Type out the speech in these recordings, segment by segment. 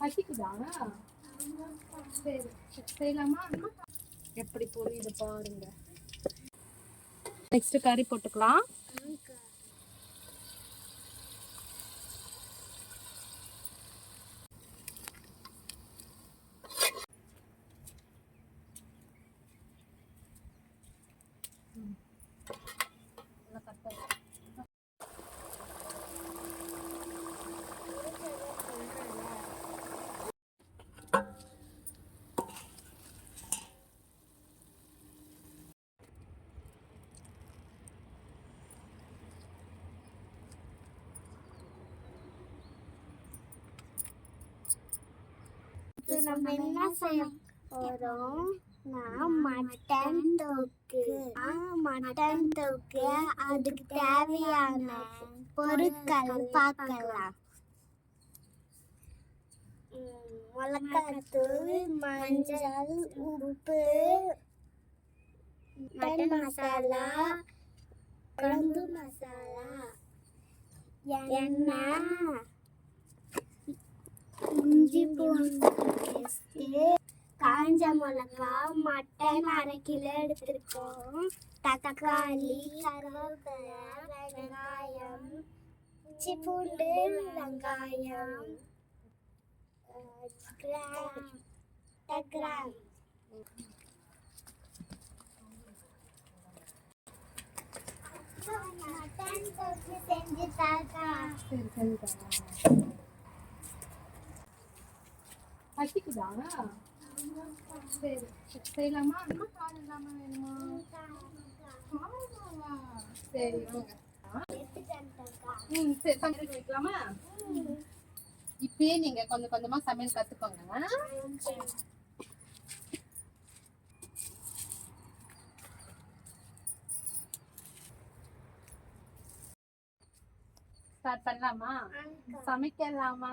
பசிக்குதா? சரி செய்யலாமா? எப்படி புரியுது பாருங்க. நெக்ஸ்ட் கறி போட்டுக்கலாம் நல்லா cut பண்ணு. இப்போ நம்ம என்ன செய்ய போறோம்? நான் மட்டன் தொக்கு. மட்டன் தொக்கு. அதுக்கு தேவையான பொருட்கள் பார்க்கலாம். மிளகாத்தூள் மஞ்சள் உப்பு மட்டன் மசாலா குழம்பு மசாலா எண்ணெய் இஞ்சி பூண்டு பேஸ்ட்டு காஞ்ச மிளகா மட்டன் அரை கிலோ எடுத்திருக்கோம். தக்காளி கருவேப்பிலை வெங்காயம் இஞ்சி பூண்டு வெங்காயம் கிராம் கிராம். மட்டன் செஞ்சு பசிக்குதா? சரி செய்யலாமா அம்மா கால் இல்லாம வேணுமா? சரி வாங்க ம் சரி. சமையல் வைக்கலாமா இப்பயே நீங்க கொஞ்சம் கொஞ்சமா சமையல் கத்துக்கோங்க. ஸ்டார்ட் பண்ணலாமா சமைக்கலாமா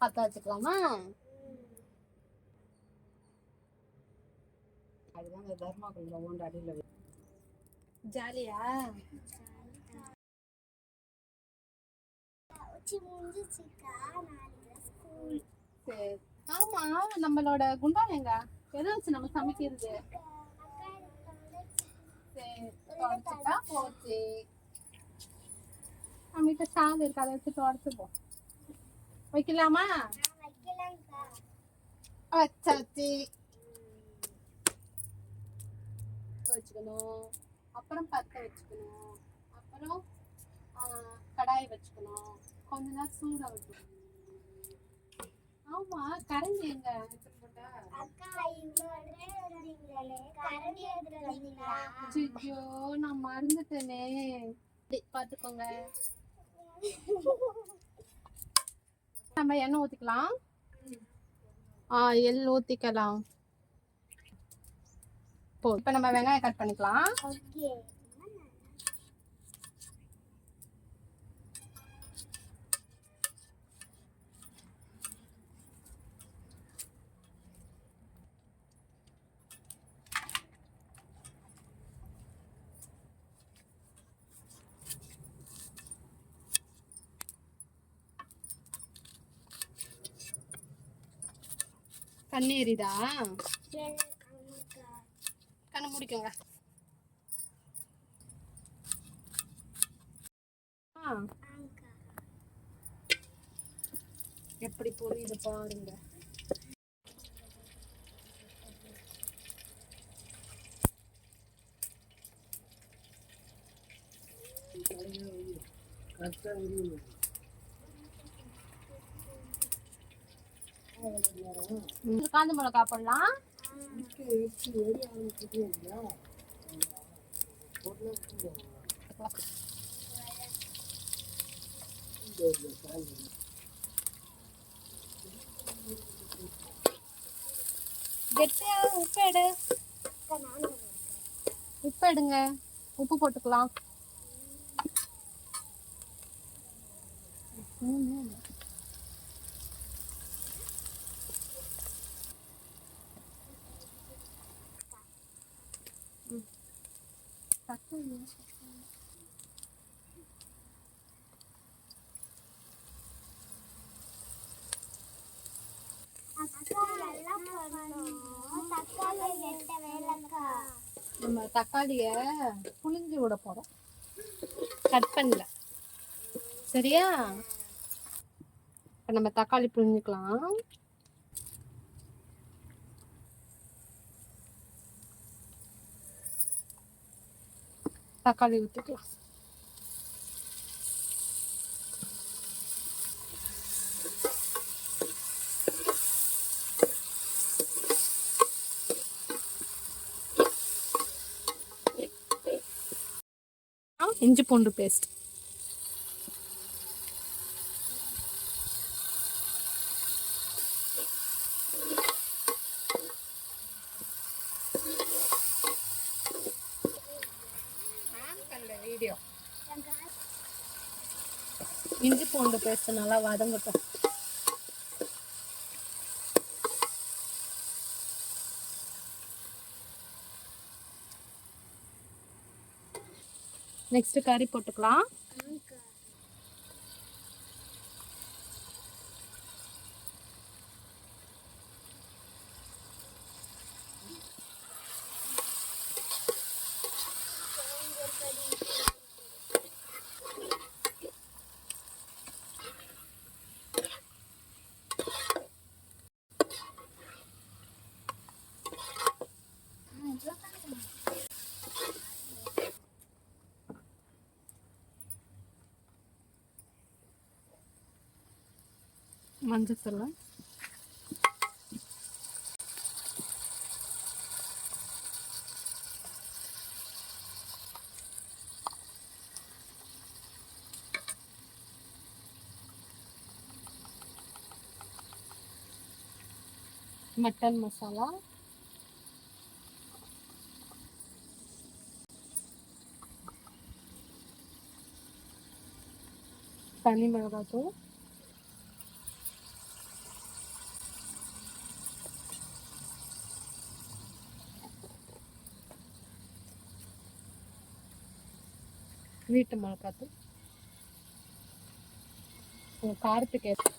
பத்த வச்சுக்கலாமா? அதுதான் இந்த தர்மா கொஞ்சம் ஓண்டு அடியில் ஜாலியா? ஆமா நம்மளோட குண்டான் எங்க? எதை வச்சு நம்ம சமைக்கிறது? போச்சு. நம்மகிட்ட சாந்து இருக்கு அதை வச்சு தொடச்சுப்போம் வைக்கலாமா? வச்சாச்சு வச்சுக்கணும். அப்புறம் பத்த வச்சுக்கணும். அப்புறம் கடாய் வச்சுக்கணும். கொஞ்ச நேரம் சூட வைக்கணும் ஆமா கரண்டி எங்க? ஐயோ நான் மறந்துட்டேனே. பாத்துக்கோங்க. நம்ம எண்ணெய் ஊத்திக்கலாம். ஆ எள் ஊத்திக்கலாம். இப்போ இப்போ நம்ம வெங்காயம் கட் பண்ணிக்கலாம். கண்ணு தண்ணி எரியுதா சரி கண்ணு முடிக்கோங்க எப்படி புரியுது பாருங்க ம், காந்த மிளகா போடலாம். கெட்டியா உப்பு எடு. உப்பு எடுங்க. உப்பு போட்டுக்கலாம். நம்ம தக்காளிய புளிஞ்சு விட போறோம். கட் பண்ணல. சரியா? இப்போ நம்ம தக்காளி புளிஞ்சுக்கலாம் தக்காளி ஊற்றிக்கலாம் இஞ்சி பூண்டு பேஸ்ட் வீடியோ இஞ்சி பூண்டு பேஸ்ட் நல்லா வதங்கட்டும். நெக்ஸ்ட் கறி போட்டுக்கலாம். மஞ்சள் தூள் மட்டன் மசாலா தனி மிளகாத்தூள் வீட்டு மிளகாத்தூள் உங்க காரத்துக்கு ஏற்ற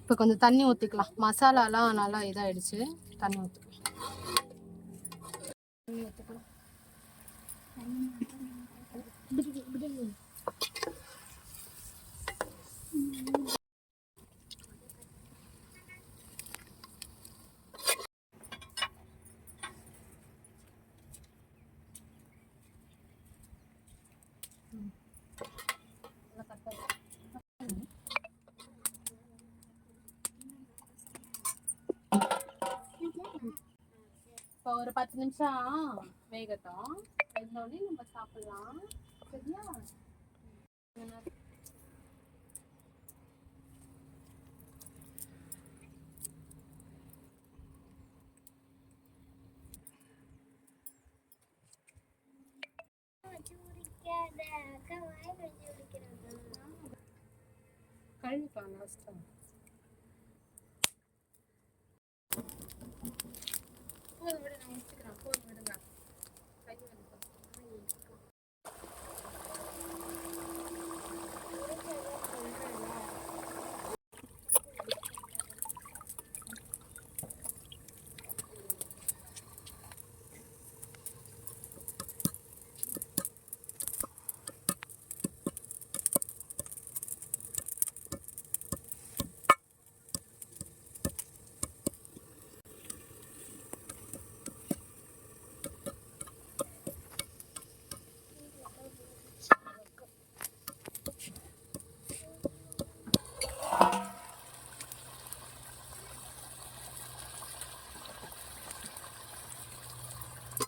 இப்போ கொஞ்சம் தண்ணி ஊற்றிக்கலாம் மசாலாலாம் நல்லா இதாகிடுச்சு தண்ணி ஊற்றிக்கலாம் தண்ணி ஊற்றிக்கலாம் ஒரு பத்து நிமிஷம் வேகட்டும் வெந்தோடனே நம்ம சாப்பிடலாம் சரியா குடிக்காத அக்கா வாய் வச்சு குடிக்கிறாங்க கழுவிக்கலாம் லாஸ்ட்டாக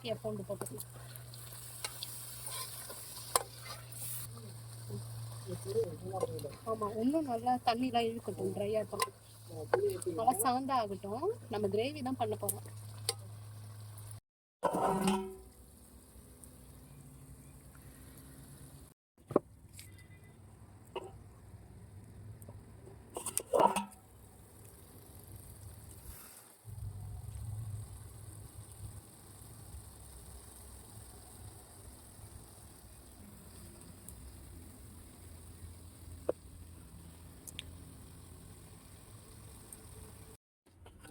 Okay பூண்டு போட்டுக்கலாம் ஆமாம் இன்னும் நல்லா தண்ணிலாம் இழுக்கட்டும் ட்ரை ஆகட்டும் நல்லா சாந்தா ஆகட்டும். நம்ம கிரேவி தான் பண்ண போகிறோம்